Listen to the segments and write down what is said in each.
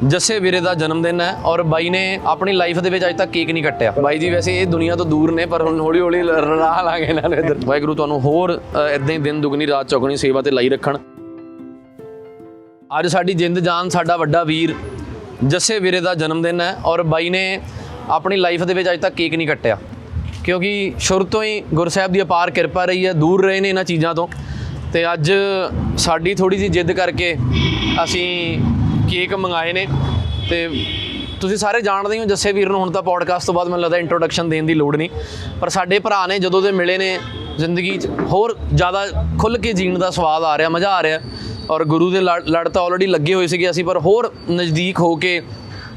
ਜੱਸੇ ਵੀਰੇ ਦਾ ਜਨਮ ਦਿਨ ਹੈ ਔਰ ਬਾਈ ਨੇ ਆਪਣੀ ਲਾਈਫ ਦੇ ਵਿੱਚ ਅਜੇ ਤੱਕ ਕੇਕ ਨਹੀਂ ਕੱਟਿਆ। ਬਾਈ ਜੀ ਵੈਸੇ ਇਹ ਦੁਨੀਆ ਤੋਂ ਦੂਰ ਨੇ, ਪਰ ਹੁਣ ਹੌਲੀ ਹੌਲੀ ਰਾਹ ਲਾਂਗੇ ਨਾਲ ਇੱਧਰ। ਵਾਹਿਗੁਰੂ ਤੁਹਾਨੂੰ ਹੋਰ ਇਦਾਂ ਹੀ ਦਿਨ ਦੁਗਣੀ, ਰਾਤ ਚੌਗਣੀ ਸੇਵਾ ਤੇ ਲਾਈ ਰੱਖਣ। ਅੱਜ ਸਾਡੀ ਜਿੰਦ ਜਾਨ ਸਾਡਾ ਵੱਡਾ ਵੀਰ ਜੱਸੇ ਵੀਰੇ ਦਾ ਜਨਮ ਦਿਨ ਹੈ ਔਰ ਬਾਈ ਨੇ ਆਪਣੀ ਲਾਈਫ ਦੇ ਵਿੱਚ ਅਜੇ ਤੱਕ ਕੇਕ ਨਹੀਂ ਕੱਟਿਆ। ਕਿਉਂਕਿ ਸ਼ੁਰੂ ਤੋਂ ਹੀ ਗੁਰਸਾਹਿਬ ਦੀ ਅਪਾਰ ਕਿਰਪਾ ਰਹੀ ਹੈ, ਦੂਰ ਰਹੇ ਨੇ ਇਹਨਾਂ ਚੀਜ਼ਾਂ ਤੋਂ। ਤੇ ਅੱਜ ਸਾਡੀ ਥੋੜੀ ਜਿਹੀ ਜਿੱਦ ਕਰਕੇ ਅਸੀਂ ਕੇਕ ਮੰਗਾਏ ਨੇ ਤੇ ਤੁਸੀਂ ਸਾਰੇ ਜਾਣਦੇ ਹੋ ਜੱਸੇ ਵੀਰ ਨੂੰ ਹੁਣ ਤਾਂ ਪੋਡਕਾਸਟ ਤੋਂ ਬਾਅਦ ਮੈਨੂੰ ਲੱਗਦਾ ਇੰਟਰੋਡਕਸ਼ਨ ਦੇਣ ਦੀ ਲੋੜ ਨਹੀਂ। ਪਰ ਸਾਡੇ ਭਰਾ ਨੇ ਜਦੋਂ ਦੇ ਮਿਲੇ ਨੇ ਜ਼ਿੰਦਗੀ 'ਚ ਹੋਰ ਜ਼ਿਆਦਾ ਖੁੱਲ ਕੇ ਜੀਣ ਦਾ ਸਵਾਦ ਆ ਰਿਹਾ, ਮਜ਼ਾ ਆ ਰਿਹਾ। ਔਰ ਗੁਰੂ ਦੇ ਲੜ ਲੜ ਤਾਂ ਆਲਰੇਡੀ ਲੱਗੇ ਹੋਏ ਸੀਗੇ ਅਸੀਂ, ਪਰ ਹੋਰ ਨਜ਼ਦੀਕ ਹੋ ਕੇ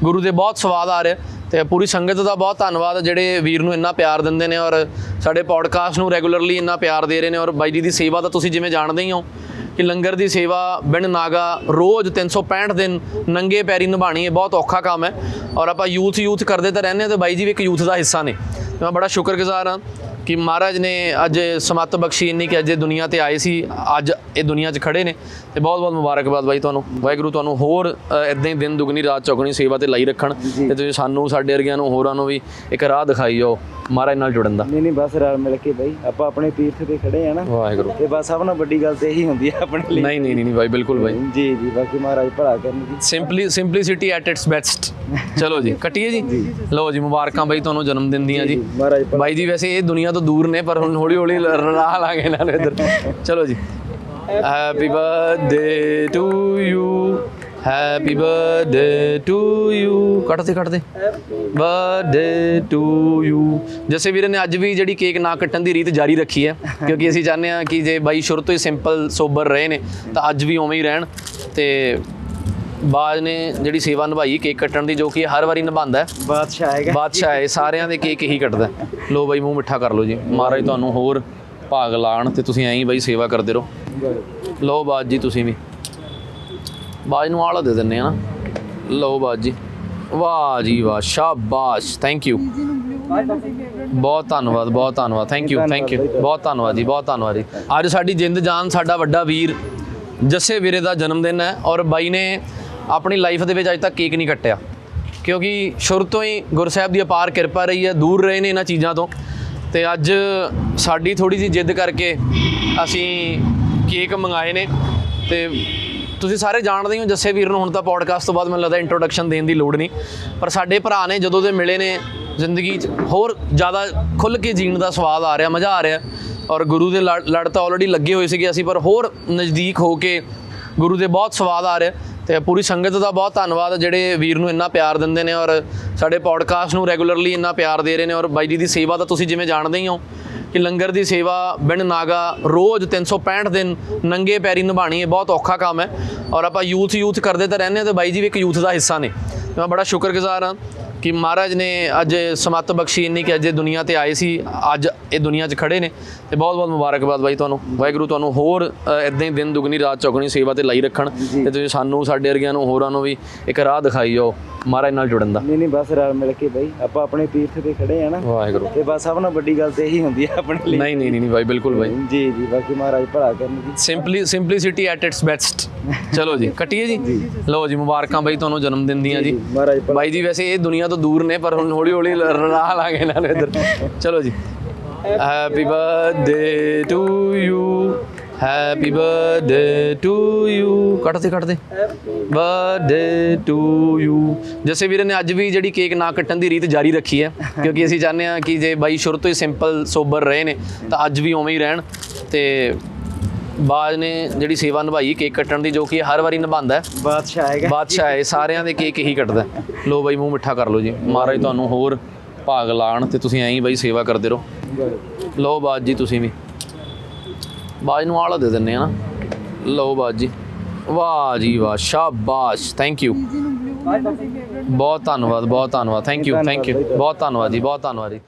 ਗੁਰੂ ਦੇ ਬਹੁਤ ਸਵਾਦ ਆ ਰਿਹਾ। ਤੇ ਪੂਰੀ ਸੰਗਤ ਦਾ ਬਹੁਤ ਧੰਨਵਾਦ। ਜਿਹੜੇ ਵੀਰ ਨੂੰ ਇੰਨਾ ਪਿਆਰ ਦਿੰਦੇ ਨੇ ਔਰ ਸਾਡੇ ਪੋਡਕਾਸਟ ਨੂੰ ਰੈਗੂਲਰਲੀ ਇੰਨਾ ਪਿਆਰ ਦੇ ਰਹੇ ਨੇ ਔਰ ਬਾਈ ਜੀ ਦੀ ਸੇਵਾ ਤਾਂ ਤੁਸੀਂ ਜਿਵੇਂ ਜਾਣਦੇ ਹੀ ਹੋ ਕਿ ਲੰਗਰ ਦੀ ਸੇਵਾ ਬਿਨ ਨਾਗਾ ਰੋਜ਼ 365 ਦਿਨ ਨੰਗੇ ਪੈਰੀ ਨਿਭਾਣੀ ਇਹ ਬਹੁਤ ਔਖਾ ਕੰਮ ਹੈ। ਔਰ ਆਪਾਂ ਯੂਥ ਯੂਥ ਕਰਦੇ ਤਾਂ ਰਹਿੰਦੇ ਹਾਂ ਤੇ ਬਾਈ ਜੀ ਵੀ ਇੱਕ ਯੂਥ ਦਾ ਹਿੱਸਾ ਨੇ। ਮੈਂ ਬੜਾ ਸ਼ੁਕਰਗੁਜ਼ਾਰ ਹਾਂ ਕਿ ਮਹਾਰਾਜ ਨੇ ਅੱਜ ਸਮੱਤ ਬਖਸ਼ੀ ਇੰਨੀ ਕਿ ਅੱਜ ਇਹ ਦੁਨੀਆ ਤੇ ਆਏ ਸੀ ਅੱਜ ਇਹ ਦੁਨੀਆ 'ਚ ਖੜੇ ਨੇ। ਤੇ ਬਹੁਤ ਬਹੁਤ ਮੁਬਾਰਕਬਾਦ ਬਾਈ ਤੁਹਾਨੂੰ। ਵਾਹਿਗੁਰੂ ਤੁਹਾਨੂੰ ਹੋਰ ਇਦਾਂ ਹੀ ਦਿਨ ਦੁਗਣੀ ਰਾਤ ਚੌਗਣੀ ਸੇਵਾ ਤੇ ਲਾਈ ਰੱਖਣ। ਤੇ ਤੁਸੀਂ ਸਾਨੂੰ ਸਾਡੇ ਵਰਗਿਆਂ ਨੂੰ ਹੋਰਾਂ ਨੂੰ ਵੀ ਇੱਕ ਰਾਹ ਦਿਖਾਈ ਜਾਓ ਮਹਾਰਾਜ ਨਾਲ ਜੁੜਨ ਦਾ। ਨਹੀਂ ਨਹੀਂ ਬਸ ਰਲ ਮਿਲ ਕੇ ਬਈ। ਆਪਾਂ ਆਪਣੇ ਤੀਰਥ ਤੇ ਖੜੇ ਆ ਨਾ। ਵਾਹਿਗੁਰੂ। ਤੇ ਬਸ ਸਭ ਨਾਲ ਵੱਡੀ ਗੱਲ ਤੇ ਇਹੀ ਹੁੰਦੀ ਆ ਆਪਣੇ ਲਈ। ਨਹੀਂ ਨਹੀਂ ਨਹੀਂ ਬਾਈ ਬਿਲਕੁਲ ਬਾਈ। ਜੀ ਜੀ ਬਾਕੀ ਮਹਾਰਾਜ ਭਲਾ ਕਰਨ ਜੀ। Simply simplicity at its best ਚਲੋ ਜੀ ਕੱਟੀਏ ਜੀ? ਲਓ ਜੀ ਮੁਬਾਰਕਾਂ ਬਾਈ ਤੁਹਾਨੂੰ ਜਨਮ ਦਿਨ ਦੀਆਂ ਜੀ ਬਾਈ ਜੀ ਵੈਸੇ ਇਹ ਦੁਨੀਆ ਤੋਂ ਦੂਰ ਨੇ, ਪਰ ਹੁਣ ਹੌਲੀ ਹੌਲੀ ਰਾਹ ਲਾਂਗੇ ਇਹਨਾਂ ਨੂੰ ਇੱਧਰ। ਚਲੋ ਜੀ। Happy birthday to you happy birthday to you ਕੱਟਦੇ ਕੱਟਦੇ ਬਰਥਡੇ ਟੂ ਯੂ ਜਸੇ ਵੀਰੇ ਨੇ ਅੱਜ ਵੀ ਜਿਹੜੀ ਕੇਕ ਨਾ ਕੱਟਣ ਦੀ ਰੀਤ ਜਾਰੀ ਰੱਖੀ ਹੈ, ਕਿਉਂਕਿ ਅਸੀਂ ਚਾਹੁੰਦੇ ਹਾਂ ਕਿ ਜੇ ਬਾਈ ਸ਼ੁਰੂ ਤੋਂ ਹੀ ਸਿੰਪਲ ਸੋਬਰ ਰਹੇ ਨੇ, ਤਾਂ ਅੱਜ ਵੀ ਉਵੇਂ ਹੀ ਰਹਿਣ ਤੇ ਬਾਜ ਨੇ ਜਿਹੜੀ ਸੇਵਾ ਨਿਭਾਈ ਕੇਕ ਕੱਟਣ ਦੀ ਜੋ ਕਿ ਹਰ ਵਾਰੀ ਨਿਭਾਉਂਦਾ ਹੈ। ਬਾਦਸ਼ਾਹ ਆਏਗਾ ਬਾਦਸ਼ਾਹ ਹੈ ਸਾਰਿਆਂ ਦੇ ਕੇਕ ਹੀ ਕੱਟਦਾ ਹੈ। ਲੋ ਬਾਈ ਮੂੰਹ ਮਿੱਠਾ ਕਰ ਲਓ ਜੀ। ਮਹਾਰਾਜ ਤੁਹਾਨੂੰ ਹੋਰ ਭਾਗ ਲਾਣ ਤੇ ਤੁਸੀਂ ਐਂ ਹੀ ਬਾਈ ਸੇਵਾ ਕਰਦੇ ਰਹੋ। ਲੋ ਬਾਜ ਜੀ ਤੁਸੀਂ ਵੀ। ਬਾਜ ਨੂੰ ਆਲਾ ਦੇ ਦਿੰਨੇ ਆ ਨਾ। ਲੋ ਬਾਜ ਜੀ। ਵਾਹ ਜੀ ਵਾਹ ਸ਼ਾਬਾਸ਼। ਥੈਂਕ ਯੂ ਬਹੁਤ ਧੰਨਵਾਦ ਬਹੁਤ ਧੰਨਵਾਦ। ਥੈਂਕ ਯੂ ਥੈਂਕ ਯੂ ਬਹੁਤ ਧੰਨਵਾਦ ਜੀ ਬਹੁਤ ਧੰਨਵਾਦ ਜੀ। ਅੱਜ ਸਾਡੀ ਜਿੰਦ ਜਾਨ ਸਾਡਾ ਵੱਡਾ ਵੀਰ ਜੱਸੇ ਵੀਰੇ ਦਾ ਜਨਮ ਦਿਨ ਹੈ ਔਰ ਬਾਈ ਨੇ ਆਪਣੀ ਲਾਈਫ ਦੇ ਵਿੱਚ ਅਜੇ ਤੱਕ ਕੇਕ ਨਹੀਂ ਕੱਟਿਆ। ਕਿਉਂਕਿ ਸ਼ੁਰੂ ਤੋਂ ਹੀ ਗੁਰਸਾਹਿਬ ਦੀ ਅਪਾਰ ਕਿਰਪਾ ਰਹੀ ਹੈ, ਦੂਰ ਰਹੇ ਨੇ ਇਹਨਾਂ ਚੀਜ਼ਾਂ ਤੋਂ। ਤੇ ਅੱਜ ਸਾਡੀ ਥੋੜੀ ਜਿਹੀ ਜਿੱਦ ਕਰਕੇ ਅਸੀਂ ਕੇਕ ਮੰਗਾਏ ਨੇ। ਤੇ ਤੁਸੀਂ ਸਾਰੇ ਜਾਣਦੇ ਹੋ ਜੱਸੇ ਵੀਰ ਨੂੰ ਹੁਣ ਤਾਂ ਪੋਡਕਾਸਟ ਤੋਂ ਬਾਅਦ ਮੈਨੂੰ ਲੱਗਦਾ ਇੰਟਰੋਡਕਸ਼ਨ ਦੇਣ ਦੀ ਲੋੜ ਨਹੀਂ। ਪਰ ਸਾਡੇ ਭਰਾ ਨੇ ਜਦੋਂ ਦੇ ਮਿਲੇ ਨੇ ਜ਼ਿੰਦਗੀ 'ਚ, ਹੋਰ ਜ਼ਿਆਦਾ ਖੁੱਲ ਕੇ ਜੀਣ ਦਾ ਸਵਾਦ ਆ ਰਿਹਾ, ਮਜ਼ਾ ਆ ਰਿਹਾ। ਔਰ ਗੁਰੂ ਦੇ ਲੜ ਲੜ ਤਾਂ ਆਲਰੇਡੀ ਲੱਗੇ ਹੋਏ ਸੀਗੇ ਅਸੀਂ, ਪਰ ਹੋਰ ਨਜ਼ਦੀਕ ਹੋ ਕੇ ਗੁਰੂ ਦੇ ਬਹੁਤ ਸਵਾਦ ਆ ਰਿਹਾ। ਤੇ ਪੂਰੀ ਸੰਗਤ ਦਾ ਬਹੁਤ ਧੰਨਵਾਦ। ਜਿਹੜੇ ਵੀਰ ਨੂੰ ਇੰਨਾ ਪਿਆਰ ਦਿੰਦੇ ਨੇ ਔਰ ਸਾਡੇ ਪੋਡਕਾਸਟ ਨੂੰ ਰੈਗੂਲਰਲੀ ਇੰਨਾ ਪਿਆਰ ਦੇ ਰਹੇ ਨੇ ਔਰ ਬਾਈ ਜੀ ਦੀ ਸੇਵਾ ਤਾਂ ਤੁਸੀਂ ਜਿਵੇਂ ਜਾਣਦੇ ਹੀ ਹੋ ਕਿ ਲੰਗਰ ਦੀ ਸੇਵਾ ਬਿਨ ਨਾਗਾ ਰੋਜ਼ 365 ਦਿਨ ਨੰਗੇ ਪੈਰੀ ਨਿਭਾਣੀ ਇਹ ਬਹੁਤ ਔਖਾ ਕੰਮ ਹੈ। ਔਰ ਆਪਾਂ ਯੂਥ ਯੂਥ ਕਰਦੇ ਤਾਂ ਰਹਿੰਦੇ ਹਾਂ ਤੇ ਬਾਈ ਜੀ ਵੀ ਇੱਕ ਯੂਥ ਦਾ ਹਿੱਸਾ ਨੇ। ਮੈਂ ਬੜਾ ਸ਼ੁਕਰਗੁਜ਼ਾਰ ਹਾਂ ਕਿ ਮਹਾਰਾਜ ਨੇ ਅੱਜ ਸਮੱਤ ਬਖਸ਼ੀ ਇੰਨੀ ਕਿ ਅੱਜ ਇਹ ਦੁਨੀਆ ਤੇ ਆਏ ਸੀ ਅੱਜ ਇਹ ਦੁਨੀਆ 'ਚ ਖੜੇ ਨੇ। ਤੇ ਬਹੁਤ ਬਹੁਤ ਮੁਬਾਰਕਬਾਦ ਬਾਈ ਤੁਹਾਨੂੰ। ਵਾਹਿਗੁਰੂ ਤੁਹਾਨੂੰ ਹੋਰ ਇਦਾਂ ਹੀ ਦਿਨ ਦੁਗਣੀ ਰਾਤ ਚੌਗਣੀ ਸੇਵਾ ਤੇ ਲਾਈ ਰੱਖਣ। ਤੇ ਤੁਸੀਂ ਸਾਨੂੰ ਸਾਡੇ ਵਰਗਿਆਂ ਨੂੰ ਹੋਰਾਂ ਨੂੰ ਵੀ ਇੱਕ ਰਾਹ ਦਿਖਾਈ ਜਾਓ ਮਹਾਰਾਜ ਨਾਲ ਜੁੜਨ ਦਾ। ਨਹੀਂ ਨਹੀਂ ਬਸ ਰਲ ਮਿਲ ਕੇ ਬਈ ਆਪਾਂ ਆਪਣੇ ਤੀਰਥ ਤੇ ਖੜੇ ਆ ਨਾ। ਵਾਹਿਗੁਰੂ। ਤੇ ਬਸ ਸਭ ਨਾਲ ਵੱਡੀ ਗੱਲ ਤੇ ਇਹੀ ਹੁੰਦੀ ਆ ਆਪਣੇ ਲਈ। ਨਹੀਂ ਨਹੀਂ ਨਹੀਂ ਬਾਈ ਬਿਲਕੁਲ ਬਾਈ। ਜੀ ਜੀ ਬਾਕੀ ਮਹਾਰਾਜ ਭਲਾ ਕਰਨ ਜੀ। Simply simplicity at its best ਚਲੋ ਜੀ ਕੱਟੀਏ ਜੀ? ਲਓ ਜੀ ਮੁਬਾਰਕਾਂ ਬਾਈ ਤੁਹਾਨੂੰ ਜਨਮ ਦਿਨ ਦੀਆਂ ਜੀ ਬਾਈ ਜੀ ਵੈਸੇ ਇਹ ਦੁਨੀਆ ਤੋਂ ਦੂਰ ਨੇ, ਪਰ ਹੁਣ ਹੌਲੀ ਹੌਲੀ ਰਾਹ ਲਾਂਗੇ ਇਹਨਾਂ ਨੂੰ ਇੱਧਰ। ਚਲੋ ਜੀ। Happy birthday to you happy birthday to you ਕੱਟਦੇ ਕੱਟਦੇ ਬਰਥਡੇ ਟੂ ਯੂ ਜਸੇ ਵੀਰੇ ਨੇ ਅੱਜ ਵੀ ਜਿਹੜੀ ਕੇਕ ਨਾ ਕੱਟਣ ਦੀ ਰੀਤ ਜਾਰੀ ਰੱਖੀ ਹੈ, ਕਿਉਂਕਿ ਅਸੀਂ ਚਾਹੁੰਦੇ ਹਾਂ ਕਿ ਜੇ ਬਾਈ ਸ਼ੁਰੂ ਤੋਂ ਹੀ ਸਿੰਪਲ ਸੋਬਰ ਰਹੇ ਨੇ, ਤਾਂ ਅੱਜ ਵੀ ਉਵੇਂ ਹੀ ਰਹਿਣ ਤੇ ਬਾਜ ਨੇ ਜਿਹੜੀ ਸੇਵਾ ਨਿਭਾਈ ਕੇਕ ਕੱਟਣ ਦੀ ਜੋ ਕਿ ਹਰ ਵਾਰੀ ਨਿਭਾਉਂਦਾ ਹੈ। ਬਾਦਸ਼ਾਹ ਆਏਗਾ ਬਾਦਸ਼ਾਹ ਹੈ ਸਾਰਿਆਂ ਦੇ ਕੇਕ ਹੀ ਕੱਟਦਾ। ਲੋ ਬਾਈ ਮੂੰਹ ਮਿੱਠਾ ਕਰ ਲਓ ਜੀ। ਮਹਾਰਾਜ ਤੁਹਾਨੂੰ ਹੋਰ ਭਾਗ ਲਾਣ ਤੇ ਤੁਸੀਂ ਐਂ ਹੀ ਬਾਈ ਸੇਵਾ ਕਰਦੇ ਰਹੋ। ਲੋ ਬਾਜ ਜੀ ਤੁਸੀਂ ਵੀ। ਬਾਜ ਨੂੰ ਆਲਾ ਦੇ ਦਿੰਨੇ ਆ ਨਾ। ਲੋ ਬਾਜ ਜੀ। ਵਾਹ ਜੀ ਵਾਹ ਸ਼ਾਬਾਸ਼। ਥੈਂਕ ਯੂ ਬਹੁਤ ਧੰਨਵਾਦ ਬਹੁਤ ਧੰਨਵਾਦ। ਥੈਂਕ ਯੂ ਥੈਂਕ ਯੂ ਬਹੁਤ ਧੰਨਵਾਦ ਜੀ ਬਹੁਤ ਧੰਨਵਾਦ ਜੀ।